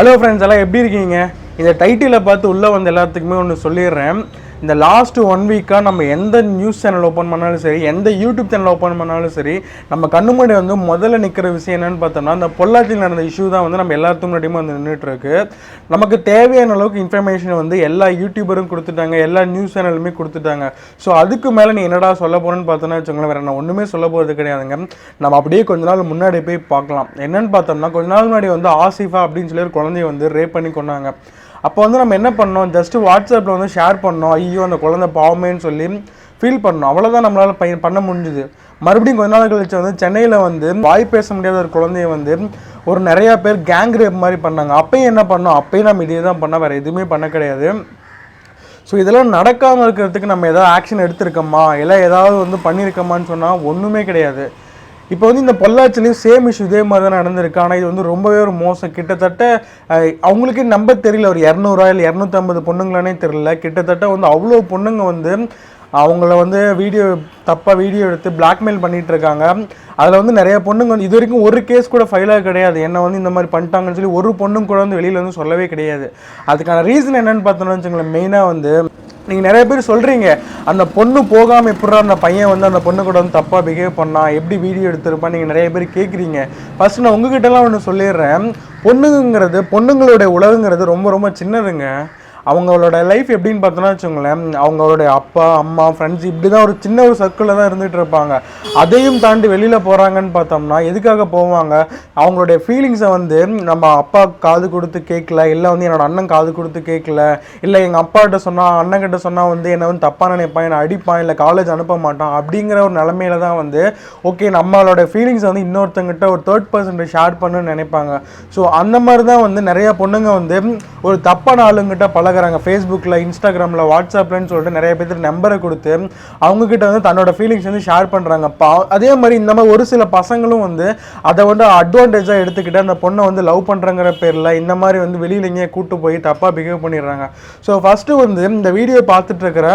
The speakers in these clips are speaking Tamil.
ஹலோ ஃப்ரெண்ட்ஸ் எல்லாம் எப்படி இருக்கீங்க? இந்த டைட்டிலை பார்த்து உள்ளே வந்த எல்லாத்துக்குமே ஒன்று சொல்லிடுறேன். இந்த லாஸ்ட் ஒன் வீக்காக நம்ம எந்த நியூஸ் சேனல் ஓப்பன் பண்ணாலும் சரி எந்த யூடியூப் சேனல் ஓப்பன் பண்ணாலும் சரி நம்ம கண்ணு முன்னாடி வந்து முதல்ல நிற்கிற விஷயம் என்னென்னு பார்த்தோம்னா இந்த பொள்ளாச்சியில் நடந்த இஷ்யூ தான் வந்து நம்ம எல்லாத்துக்கும் முன்னாடியுமே வந்து நின்றுட்டு இருக்கு நமக்கு தேவையான அளவுக்கு இன்ஃபர்மேஷன் வந்து எல்லா யூடியூபரும் கொடுத்துட்டாங்க எல்லா நியூஸ் சேனலுமே கொடுத்துட்டாங்க. ஸோ அதுக்கு மேலே நீ என்னடா சொல்ல போகிறேன்னு பார்த்தோன்னா வச்சுக்கோங்களேன் வேறு நான் ஒன்றுமே சொல்ல போகிறது கிடையாதுங்க. நம்ம அப்படியே கொஞ்ச நாள் முன்னாடி போய் பார்க்கலாம். என்னென்னு பார்த்தோம்னா கொஞ்ச நாள் முன்னாடி வந்து ஆசிஃபா அப்படின்னு சொல்லி ஒரு குழந்தைய வந்து ரேப் பண்ணி கொண்டாங்க அப்போ வந்து நம்ம என்ன பண்ணோம் ஜஸ்ட் வாட்ஸ்அப்பில் வந்து ஷேர் பண்ணோம் ஐயோ அந்த குழந்தை பாவமேன்னு சொல்லி ஃபீல் பண்ணோம் அவ்வளோதான் நம்மளால் பைய பண்ண முடிஞ்சுது. மறுபடியும் கொஞ்ச நாள் கழிச்சு வந்து சென்னையில் வந்து வாய் பேச முடியாத ஒரு குழந்தைய வந்து ஒரு நிறையா பேர் கேங் ரேப் மாதிரி பண்ணாங்க. அப்பயும் என்ன பண்ணோம்? அப்பயும் நம்ம இதே தான் பண்ணோம் வேறு எதுவுமே பண்ண கிடையாது. ஸோ இதெல்லாம் நடக்காமல் இருக்கிறதுக்கு நம்ம ஏதாவது ஆக்ஷன் எடுத்திருக்கோமா? இல்லை ஏதாவது வந்து பண்ணியிருக்கோமான்னு சொன்னால் ஒன்றுமே கிடையாது. இப்போ வந்து இந்த பொள்ளாச்சிலையும் சேம் இஷ்யூ இதே மாதிரி தான் நடந்திருக்கு. ஆனால் இது வந்து ரொம்பவே ஒரு மோசம். கிட்டத்தட்ட அவங்களுக்கே நம்ப தெரியல. ஒரு இரநூறுவா இல்லை இரநூத்தம்பது பொண்ணுங்களானே தெரியல. கிட்டத்தட்ட வந்து அவ்வளோ பொண்ணுங்க வந்து அவங்கள வந்து வீடியோ தப்பாக வீடியோ எடுத்து பிளாக்மெயில் பண்ணிகிட்டு இருக்காங்க. அதில் வந்து நிறைய பொண்ணுங்க வந்து இது வரைக்கும் ஒரு கேஸ் கூட ஃபைலாக கிடையாது. என்ன வந்து இந்த மாதிரி பண்ணிட்டாங்கன்னு சொல்லி ஒரு பொண்ணும் கூட வந்து வெளியில் வந்து சொல்லவே கிடையாது. அதுக்கான ரீசன் என்னென்னு பார்த்தோம்னா வச்சுங்களேன் மெயினாக வந்து நீங்கள் நிறைய பேர் சொல்கிறீங்க அந்த பொண்ணு போகாமல் எப்படா அந்த பையன் வந்து அந்த பொண்ணு கூட வந்து தப்பாக பிஹேவ் பண்ணா எப்படி வீடியோ எடுத்திருப்பான் நீங்கள் நிறைய பேர் கேட்குறீங்க ஃபர்ஸ்ட் நான் உங்ககிட்டலாம் ஒன்று சொல்லிடுறேன். பொண்ணுங்கிறது பொண்ணுங்களுடைய உலகங்கிறது ரொம்ப ரொம்ப சின்னதுங்க. அவங்களோட லைஃப் எப்படின்னு பார்த்தோன்னா வச்சுங்களேன் அவங்களுடைய அப்பா அம்மா ஃப்ரெண்ட்ஸ் இப்படி தான் ஒரு சின்ன ஒரு சர்க்கிளில் தான் இருந்துகிட்டு இருப்பாங்க. அதையும் தாண்டி வெளியில் போகிறாங்கன்னு பார்த்தோம்னா எதுக்காக போவாங்க? அவங்களுடைய ஃபீலிங்ஸை வந்து நம்ம அப்பா காது கொடுத்து கேட்கல இல்லை வந்து என்னோட அண்ணன் காது கொடுத்து கேட்கல இல்லை எங்கள் அப்பாட்ட சொன்னால் அண்ணன்கிட்ட சொன்னால் வந்து என்னை வந்து தப்பாக நினைப்பான் என்னை அடிப்பான் இல்லை காலேஜ் அனுப்ப மாட்டான் அப்படிங்கிற ஒரு நிலமையில தான் வந்து ஓகே நம்மளோட ஃபீலிங்ஸை வந்து இன்னொருத்தங்கிட்ட ஒரு தேர்ட் பர்சன்ட் ஷேர் பண்ணுன்னு நினைப்பாங்க. ஸோ அந்த மாதிரி தான் வந்து நிறைய பொண்ணுங்க வந்து ஒரு தப்பான ஆளுங்கிட்ட பல பழகிறாங்க. ஃபேஸ்புக்கில் இன்ஸ்டாகிராமில் வாட்ஸ்அப்லன்னு சொல்லிட்டு நிறைய பேர் நம்பரை கொடுத்து அவங்கக்கிட்ட வந்து தன்னோட ஃபீலிங்ஸ் வந்து ஷேர் பண்ணுறாங்க அதே மாதிரி இந்த மாதிரி ஒரு சில பசங்களும் வந்து அதை வந்து அட்வான்டேஜாக எடுத்துக்கிட்டு அந்த பொண்ணை வந்து லவ் பண்ணுறங்கிற பேரில் இந்த மாதிரி வந்து வெளியில் எங்கேயே கூட்டு போய் தப்பாக பிஹேவ் பண்ணிடுறாங்க. ஸோ ஃபஸ்ட்டு வந்து இந்த வீடியோ பார்த்துட்டு இருக்கிற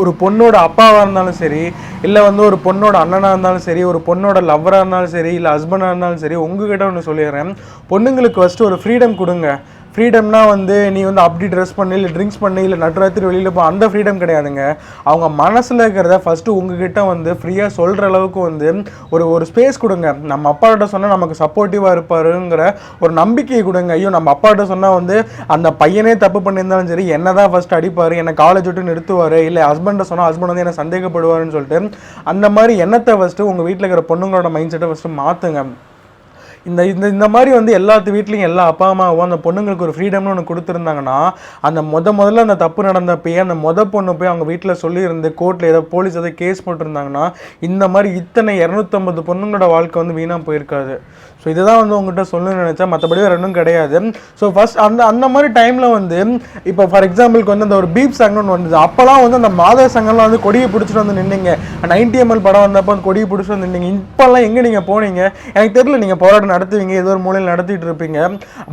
ஒரு பொண்ணோட அப்பாவாக இருந்தாலும் சரி இல்லை வந்து ஒரு பொண்ணோட அண்ணனாக இருந்தாலும் சரி ஒரு பொண்ணோட லவ்வராக இருந்தாலும் சரி இல்லை ஹஸ்பண்டாக இருந்தாலும் சரி உங்ககிட்ட ஒன்று சொல்லிடுறேன். பொண்ணுங்களுக்கு ஃபஸ்ட்டு ஒரு ஃப்ரீடம் கொடுங்க. ஃப்ரீடம்னா வந்து நீ வந்து அப்படி ட்ரெஸ் பண்ணு இல்லை ட்ரிங்க்ஸ் பண்ணு இல்லை நடுராத்திரி வெளியில் போ அந்த ஃப்ரீடம் கிடையாதுங்க. அவங்க மனசில் இருக்கிறத ஃபஸ்ட்டு உங்ககிட்ட வந்து ஃப்ரீயாக சொல்கிற அளவுக்கு வந்து ஒரு ஒரு ஸ்பேஸ் கொடுங்க. நம்ம அப்பாட்ட சொன்னால் நமக்கு சப்போர்ட்டிவாக இருப்பாருங்கிற ஒரு நம்பிக்கையை கொடுங்க. ஐயோ நம்ம அப்பாட்ட சொன்னால் வந்து அந்த பையனே தப்பு பண்ணியிருந்தாலும் சரி என்ன தான் ஃபஸ்ட் அடிப்பார் என்னை காலேஜ் விட்டு நிறுத்துவார் இல்லை ஹஸ்பண்டை சொன்னால் ஹஸ்பண்ட் வந்து என்ன சந்தேகப்படுவாருன்னு சொல்லிட்டு அந்த மாதிரி எண்ணத்தை ஃபஸ்ட்டு உங்கள் வீட்டில் இருக்கிற பொண்ணுங்களோட மைண்ட் செட்டை ஃபஸ்ட்டு மாற்றுங்க இந்த இந்த இந்த மாதிரி வந்து எல்லாத்து வீட்லேயும் எல்லா அப்பா அம்மாவும் அந்த பொண்ணுங்களுக்கு ஒரு ஃப்ரீடம்னு ஒன்று கொடுத்துருந்தாங்கன்னா அந்த முத முதல்ல அந்த தப்பு நடந்தப்பயே அந்த முத பொண்ணு போய் அவங்க வீட்டில் சொல்லியிருந்து கோர்ட்டில் ஏதோ போலீஸ் ஏதோ கேஸ் போட்டிருந்தாங்கன்னா இந்த மாதிரி இத்தனை இரநூத்தம்பது பொண்ணுங்களோட வாழ்க்கை வந்து வீணாக போயிருக்காது. ஸோ இதுதான் வந்து உங்ககிட்ட சொல்லணும்னு நினச்சா மற்றபடி வேறு ஒன்றும் கிடையாது. ஸோ ஃபஸ்ட் அந்த அந்த மாதிரி டைமில் வந்து இப்போ ஃபார் எக்ஸாம்பிளுக்கு வந்து அந்த ஒரு பீப் சங்கம்னு வந்தது. அப்போலாம் வந்து அந்த மாதா சங்கம்லாம் வந்து கொடியை பிடிச்சிட்டு வந்து நின்னீங்க. நைன்டி எம்எல் படம் வந்தப்போ அந்த கொடியை பிடிச்சிட்டு வந்து நின்னீங்க. இப்போல்லாம் எங்கே நீங்கள் போனீங்க? எனக்கு தெரியல நீங்கள் போராட்டம் நடத்துவீங்க ஏதோ ஒரு மூலையில் நடத்திட்டு இருப்பீங்க.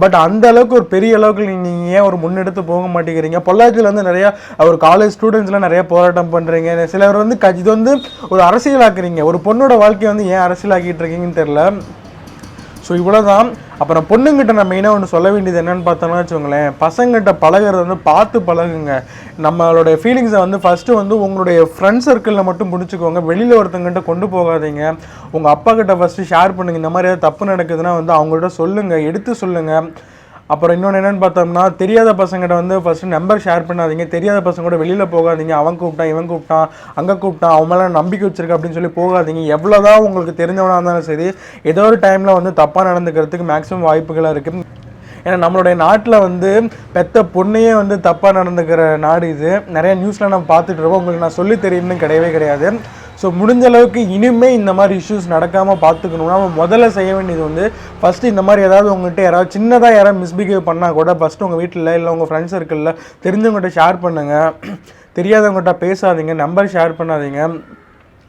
பட் அந்த அளவுக்கு ஒரு பெரிய அளவுக்கு நீங்கள் ஏன் ஒரு முன்னெடுத்து போக மாட்டேங்கிறீங்க? பொள்ளாச்சியில் வந்து நிறைய ஒரு காலேஜ் ஸ்டூடெண்ட்ஸ்லாம் நிறைய போராட்டம் பண்ணுறீங்க சிலர் வந்து இது வந்து ஒரு அரசியலாக்குறீங்க. ஒரு பொண்ணோட வாழ்க்கையை வந்து ஏன் அரசியலாக்கிட்டு இருக்கீங்கன்னு தெரியல. ஸோ இவ்வளோதான் அப்புறம் பொண்ணுங்கிட்ட நான் மெயினாக ஒன்று சொல்ல வேண்டியது என்னென்னு பார்த்தோம்னா வச்சுக்கோங்களேன் பசங்கிட்ட பழகுறது வந்து பார்த்து பழகுங்க. நம்மளுடைய ஃபீலிங்ஸை வந்து ஃபஸ்ட்டு வந்து உங்களுடைய ஃப்ரெண்ட் சர்க்கிளில் மட்டும் பிடிச்சிக்கோங்க. வெளியில் ஒருத்தங்கிட்ட கொண்டு போகாதீங்க. உங்கள் அப்பா கிட்ட ஃபஸ்ட்டு ஷேர் பண்ணுங்க. இந்த மாதிரி ஏதாவது தப்பு நடக்குதுன்னா வந்து அவங்கள்ட்ட சொல்லுங்கள் எடுத்து சொல்லுங்கள் அப்புறம் இன்னொன்று என்னென்னு பார்த்தோம்னா தெரியாத பசங்கிட்ட வந்து ஃபஸ்ட்டு நம்பர் ஷேர் பண்ணாதீங்க. தெரியாத பசங்க கூட வெளியில் போகாதீங்க. அவன் கூப்பிட்டான் இவன் கூப்பிட்டான் அங்கே கூப்பிட்டான் அவன் மேலே நம்பிக்கை வச்சிருக்க அப்படின்னு சொல்லி போகாதீங்க. எவ்வளோதான் உங்களுக்கு தெரிஞ்சவனாக இருந்தாலும் சரி ஏதோ ஒரு டைமில் வந்து தப்பாக நடந்துக்கிறதுக்கு மேக்ஸிமம் வாய்ப்புகளாக இருக்குது ஏன்னா நம்மளுடைய நாட்டில் வந்து பெத்த பொண்ணையே வந்து தப்பாக நடந்துக்கிற நாடு இது. நிறைய நியூஸில் நம்ம பார்த்துட்டு இருக்கோம். உங்களுக்கு நான் சொல்லி தெரியும்னு கிடையவே கிடையாது. ஸோ முடிஞ்ச அளவுக்கு இனிமேல் இந்த மாதிரி இஷ்யூஸ் நடக்காமல் பார்த்துக்கணும்னா நம்ம முதல்ல செய்ய வேண்டியது வந்து ஃபஸ்ட்டு இந்த மாதிரி ஏதாவது உங்கள்கிட்ட யாராவது சின்னதாக யாராவது மிஸ்பிஹேவ் பண்ணால் கூட ஃபஸ்ட்டு உங்கள் வீட்டில் இல்லை உங்கள் ஃப்ரெண்ட்ஸ் சர்க்கிளில் தெரிஞ்சவங்ககிட்ட ஷேர் பண்ணுங்கள் தெரியாதவங்ககிட்ட பேசாதீங்க. நம்பர் ஷேர் பண்ணாதீங்க.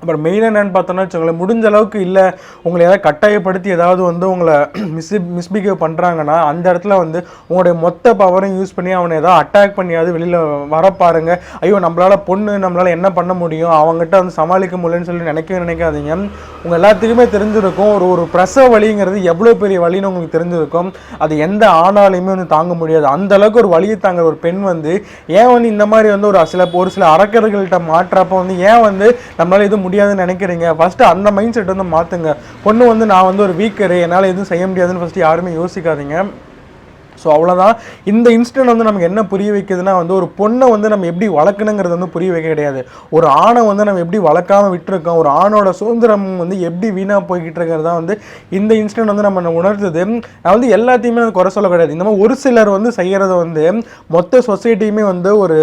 அப்புறம் மெயினாக என்னன்னு பார்த்தோன்னா வச்சுக்கோங்களேன் முடிஞ்ச அளவுக்கு இல்லை உங்களை ஏதாவது கட்டாயப்படுத்தி ஏதாவது வந்து உங்களை மிஸ் மிஸ்பிஹேவ் பண்ணுறாங்கன்னா அந்த இடத்துல வந்து உங்களுடைய மொத்த பவரையும் யூஸ் பண்ணி அவனை ஏதாவது அட்டாக் பண்ணியாவது வெளியில் வர பாருங்க. ஐயோ நம்மளால பொண்ணு நம்மளால் என்ன பண்ண முடியும்? அவங்ககிட்ட வந்து சமாளிக்க முடியலன்னு சொல்லி நினைக்கவே நினைக்காதீங்க. உங்கள் எல்லாத்துக்குமே தெரிஞ்சிருக்கும். ஒரு ஒரு பிரசவ வலிங்கிறது எவ்வளோ பெரிய வலின்னு உங்களுக்கு தெரிஞ்சிருக்கும். அது எந்த ஆணாலையுமே வந்து தாங்க முடியாது. அந்த அளவுக்கு ஒரு வழியை தாங்குற ஒரு பெண் வந்து ஏன் வந்து இந்த மாதிரி வந்து ஒரு சில ஒரு சில அறக்கர்கள்ட்ட மாற்றப்ப வந்து ஏன் வந்து நம்மளால எதுவும் முடியாதுன்னு நினைக்கிறீங்க ஃபஸ்ட்டு அந்த மைண்ட் செட் வந்து மாற்றுங்க பொண்ணு வந்து நான் வந்து ஒரு வீக்கரு என்னால் எதுவும் செய்ய முடியாதுன்னு ஃபஸ்ட்டு யாருமே யோசிக்காதீங்க. ஸோ அவ்வளோதான் இந்த இன்சிடென்ட் வந்து நமக்கு என்ன புரிய வைக்குதுன்னா வந்து ஒரு பொண்ணை வந்து நம்ம எப்படி வளர்க்கணுங்கிறது வந்து புரிய வைக்க கிடையாது. ஒரு ஆணை வந்து நம்ம எப்படி வளர்க்காம விட்டுருக்கோம் ஒரு ஆணோட சுதந்திரம் வந்து எப்படி வீணாக போய்கிட்டு இருக்கிறதா வந்து இந்த இன்சிடென்ட் வந்து நம்ம உணர்த்துது. நான் வந்து எல்லாத்தையுமே குறை சொல்ல கிடையாது. இந்த மாதிரி ஒரு சிலர் வந்து செய்கிறத வந்து மொத்த சொசைட்டியுமே வந்து ஒரு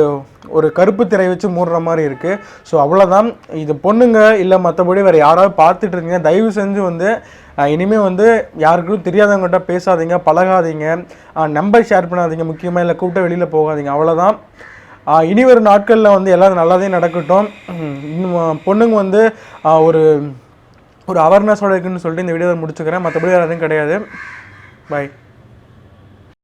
ஒரு கருப்பு திரை வச்சு மூடுற மாதிரி இருக்குது ஸோ அவ்வளோதான் இது பொண்ணுங்க இல்லை மற்றபடி வேறு யாராவது பார்த்துட்டு இருந்தீங்க தயவு செஞ்சு வந்து இனிமேல் வந்து யாருக்கும் தெரியாதவங்ககிட்ட பேசாதீங்க பழகாதீங்க. நம்பர் ஷேர் பண்ணாதீங்க முக்கியமாக இல்லை கூப்பிட்டு வெளியில் போகாதீங்க. அவ்வளோதான் இனி வரும் நாட்களில் வந்து எல்லாம் நல்லதே நடக்கட்டும். இன்னும் பொண்ணுங்க வந்து ஒரு ஒரு அவேர்னஸோட இருக்குன்னு சொல்லிட்டு இந்த வீடியோவை முடிச்சுக்கிறேன். மற்றபடி வேறு எதுவும் கிடையாது. பாய்